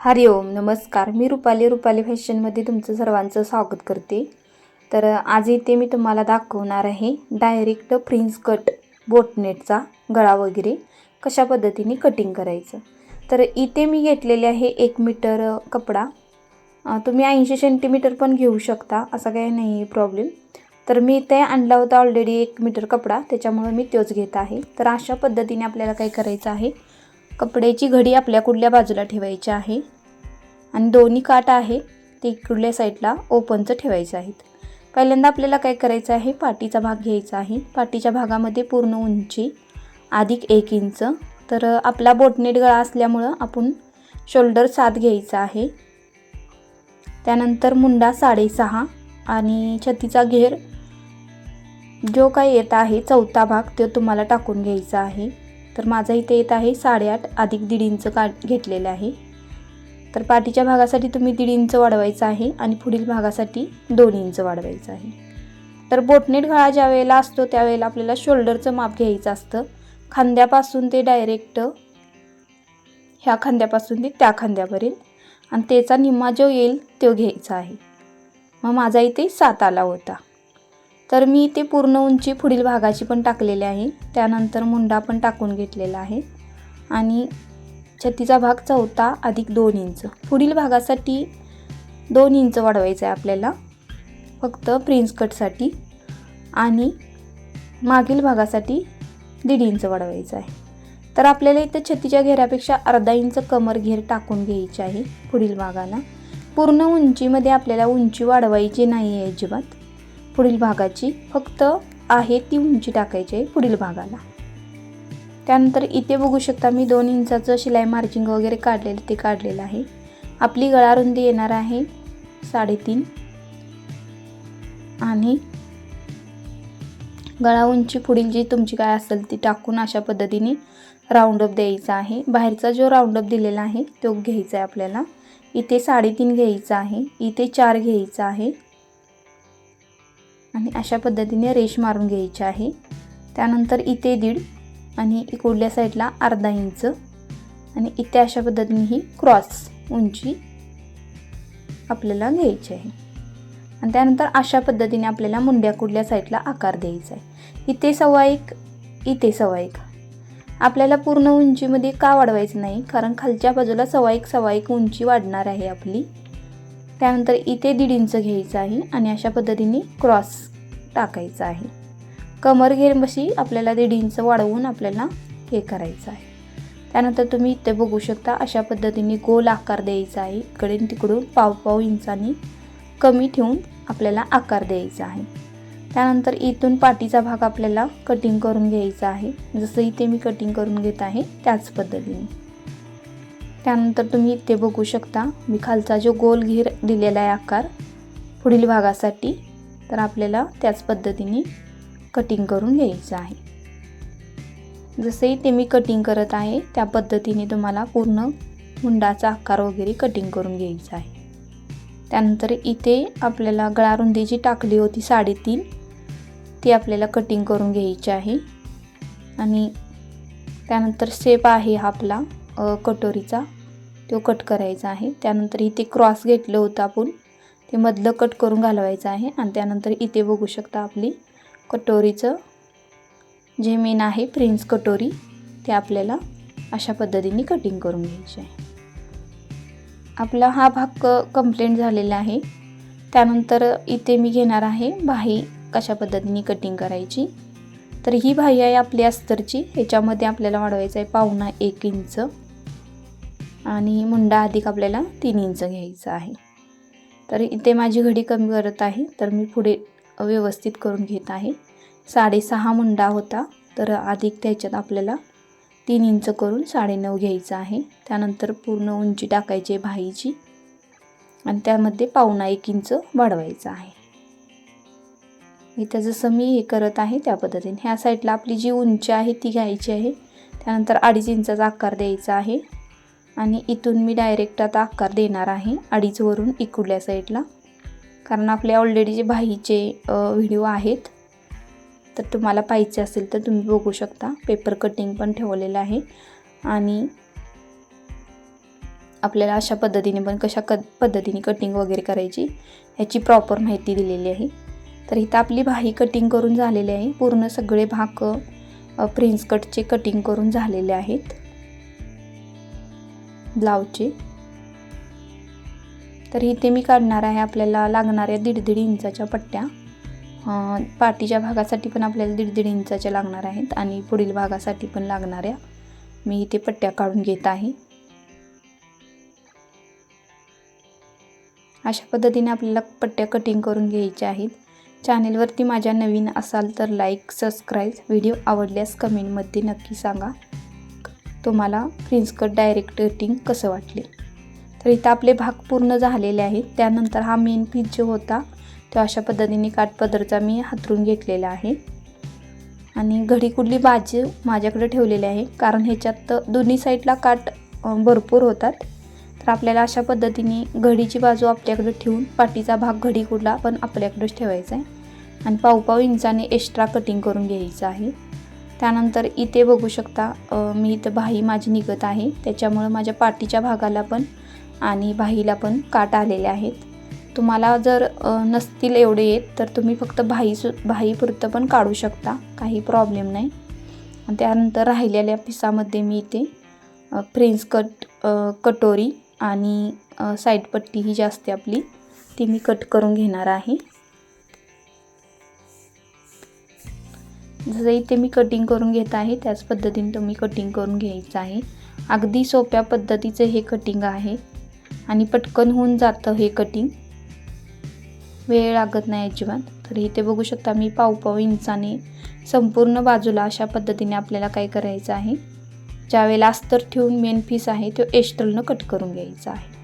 हरिओम नमस्कार. मी रुपाली रुपाली फॅशनमध्ये तुमचं सर्वांचं स्वागत करते. तर आज इथे मी तुम्हाला दाखवणार आहे डायरेक्ट प्रिन्स कट बोटनेटचा गळा वगैरे कशा पद्धतीने कटिंग करायचं. तर इथे मी घेतलेले आहे एक मीटर कपडा. तुम्ही ऐंशी सेंटीमीटर पण घेऊ शकता असा काही नाही आहे प्रॉब्लेम तर मी इथे आणला होता ऑलरेडी एक मीटर कपडा त्याच्यामुळे मी तोच घेत आहे. तर अशा पद्धतीने आपल्याला काय करायचं आहे कपड्याची घडी आपल्या कुठल्या बाजूला ठेवायची आहे? आणि दोन्ही काट आहे ते इकडल्या साईडला ओपनचं ठेवायचं आहेत. पहिल्यांदा आपल्याला काय करायचं आहे? पाठीचा भाग घ्यायचा आहे. पाठीच्या भागामध्ये पूर्ण उंची अधिक एक इंच. तर आपला बोटनेट गळा असल्यामुळं आपण शोल्डर सात घ्यायचा आहे. त्यानंतर मुंडा साडेसहा आणि छतीचा घेर जो काही येत आहे चौथा भाग तो तुम्हाला टाकून घ्यायचा आहे. तर माझा इथे येत आहे साडेआठ अधिक दीड इंच काढ घेतलेलं आहे. तर पाठीच्या भागासाठी तुम्ही दीड इंच वाढवायचं आहे आणि पुढील भागासाठी दोन इंच वाढवायचं आहे. तर बोटनेट गळा ज्या वेळेला असतो त्यावेळेला आपल्याला शोल्डरचं माप घ्यायचं असतं. खांद्यापासून ते डायरेक्ट ह्या खांद्यापासून ते त्या खांद्यापर्यंत. आणि त्याचा निम्मा जो येईल तो घ्यायचा आहे. मग माझा इथे सात आला होता. तर मी ते पूर्ण उंची पुढील भागाची पण टाकलेली आहे. त्यानंतर मुंडा पण टाकून घेतलेला आहे. आणि छत्तीचा भाग चौथा अधिक दोन इंच. पुढील भागासाठी दोन इंच वाढवायचं आहे आपल्याला. फक्त प्रिन्स कटसाठी. आणि मागील भागासाठी दीड इंच वाढवायचं आहे. तर आपल्याला इथं छतीच्या घेरापेक्षा अर्धा इंच कमर घेर टाकून घ्यायची आहे पुढील भागाला. पूर्ण उंचीमध्ये आपल्याला उंची वाढवायची नाही आहे अजिबात. पुढील भागाची फक्त आहे ती उंची टाकायची आहे पुढील भागाला. त्यानंतर इथे बघू शकता मी दोन इंचाचं शिलाई मार्जिंग वगैरे काढलेलं ते काढलेलं आहे. आपली गळा रुंदी येणार आहे साडेतीन. आणि गळा उंची पुढील जी तुमची काय असेल ती टाकून अशा पद्धतीने राऊंडअप द्यायचा आहे. बाहेरचा जो राऊंडअप दिलेला आहे तो घ्यायचा आहे आपल्याला. इथे साडेतीन घ्यायचा आहे इथे चार घ्यायचा आहे. आणि अशा पद्धतीने रेश मारून घ्यायची आहे. त्यानंतर इथे दीड आणि इकडल्या साईडला अर्धा इंच आणि इथे अशा पद्धतीने ही क्रॉस उंची आपल्याला घ्यायची आहे. आणि त्यानंतर अशा पद्धतीने आपल्याला मुंड्या कुडल्या साईडला आकार द्यायचा आहे. इथे सव्वा एक इथे सव्वा एक. आपल्याला पूर्ण उंचीमध्ये का वाढवायचं नाही कारण खालच्या बाजूला सव्वा एक सव्वा एक उंची वाढणार आहे आपली. त्यानंतर इथे दीड इंच घ्यायचं आहे आणि अशा पद्धतीने क्रॉस टाकायचा आहे. कमर घेरमशी आपल्याला दीड इंच वाढवून आपल्याला हे करायचं आहे. त्यानंतर तुम्ही इथे बघू शकता अशा पद्धतीने गोल आकार द्यायचा आहे. इकडे तिकडून पाव पाव इंचानी कमी ठेवून आपल्याला आकार द्यायचा आहे. त्यानंतर इथून पाठीचा भाग आपल्याला कटिंग करून घ्यायचा आहे. जसं इथे मी कटिंग करून घेत आहे त्याच पद्धतीने. त्यानंतर तुम्ही इथे बघू शकता मी खालचा जो गोल घेर दिलेला आहे आकार पुढील भागासाठी तर आपल्याला त्याच पद्धतीने कटिंग करून घ्यायचं आहे. जसे ते मी कटिंग करत आहे त्या पद्धतीने तुम्हाला पूर्ण मुंडाचा आकार वगैरे कटिंग करून घ्यायचा आहे. त्यानंतर इथे आपल्याला गळारुंदी जी टाकली होती साडेतीन ती आपल्याला कटिंग करून घ्यायची आहे. आणि त्यानंतर शेप आहे हा आपला. कटोरीचा. तो कट करायचा आहे. त्यानंतर इथे क्रॉस घेतलं होतं आपण. ते मधलं कट करून घालवायचं आहे आणि त्यानंतर इथे बघू शकता आपली कटोरीचं जे मेन आहे प्रिन्स कटोरी ते आपल्याला अशा पद्धतीने कटिंग करून घ्यायची आहे. आपला हा भाग क कंप्लेंट झालेला आहे. त्यानंतर इथे मी घेणार आहे बाही कशा पद्धतीने कटिंग करायची. तर ही भाई आहे आपली अस्तरची. याच्यामध्ये आपल्याला वाढवायचं आहे पावणा एक इंच. आणि मुंडा अधिक आपल्याला तीन इंच घ्यायचं आहे. तर इथे माझी घडी कमी करत आहे तर मी पुढे व्यवस्थित करून घेत आहे. साडेसहा मुंडा होता तर अधिक त्याच्यात आपल्याला तीन इंच करून साडेनऊ घ्यायचं आहे. त्यानंतर पूर्ण उंची टाकायची आहे भाईची. आणि त्यामध्ये पावणा एक इंच वाढवायचं आहे. इथं जसं मी हे करत आहे त्या पद्धतीने. ह्या साईडला आपली जी उंची आहे ती घ्यायची आहे. त्यानंतर अडीच इंचाचा आकार द्यायचा आहे. आणि इथून मी डायरेक्ट आता आकार देणार आहे अडीचवरून इकडल्या साईडला. कारण आपले ऑलरेडी जे भाईचे व्हिडिओ आहेत तर तुम्हाला पाहिजे असेल तर तुम्ही बघू शकता. पेपर कटिंग पण ठेवलेलं आहे. आणि आपल्याला अशा पद्धतीने पण कशा क पद्धतीने कटिंग वगैरे करायची ह्याची प्रॉपर माहिती दिलेली आहे. तर इथं आपली भाई कटिंग करून झालेली आहे. पूर्ण सगळे भाग प्रिन्स कटचे कटिंग करून झालेले आहेत. ब्लाऊजचे. तर इथे मी काढणार आहे आपल्याला लागणाऱ्या दीड दीड इंचाच्या पट्ट्या. पाठीच्या भागासाठी पण आपल्याला दीड दीड इंचाच्या लागणार आहेत आणि पुढील भागासाठी पण लागणाऱ्या. मी इथे पट्ट्या काढून घेत आहे. अशा पद्धतीने आपल्याला पट्ट्या कटिंग करून घ्यायच्या आहेत. चॅनेलवरती माझ्या नवीन असाल तर लाईक सबस्क्राईब व्हिडिओ आवडल्यास कमेंटमध्ये नक्की सांगा. तुम्हाला प्रिन्सकट डायरेक्ट रेटिंग कसं वाटले? तर इथं आपले भाग पूर्ण झालेले आहेत. त्यानंतर हा मेन पीस जो होता तो अशा पद्धतीने काठपदरचा मी हातरून घेतलेला आहे. आणि घडी कुठली बाजू माझ्याकडे ठेवलेली आहे कारण ह्याच्यात दोन्ही साईडला काठ भरपूर होतात. तर आपल्याला अशा पद्धतीने घडीची बाजू आपल्याकडे ठेवून पाठीचा भाग घडी कुठला पण आपल्याकडेच ठेवायचा आहे. आणि पावपाव इंचाने एक्स्ट्रा कटिंग करून घ्यायचं आहे. त्यानंतर इथे बघू शकता मी इथं भाई माझी निघत आहे. त्याच्यामुळं माझ्या पाठीच्या भागाला पण आणि भाईला पण काट आलेले आहेत. तुम्हाला जर नसतील एवढे येत तर तुम्ही फक्त भाई सु भाईपुरतं पण काढू शकता. काही प्रॉब्लेम नाही. आणि त्यानंतर राहिलेल्या पिसामध्ये मी इथे फ्रेंच कट कटोरी आणि साईडपट्टी साईड पट्टी ही जी असते आपली. ती मी कट करून घेणार आहे. जसं इथे मी कटिंग करून घेत आहे त्याच पद्धतीने तुम्ही कटिंग करून घ्यायचं आहे. अगदी सोप्या पद्धतीचं हे कटिंग आहे. आणि पटकन होऊन जातं हे कटिंग वेळ लागत नाही अजिबात. तर इथे बघू शकता मी पाव पाव इंचाने संपूर्ण बाजूला अशा पद्धतीने आपल्याला काय करायचं आहे. ज्यावेळेला अस्तर ठेवून मेन पीस आहे तो एस्ट्रलनं कट करून घ्यायचा आहे.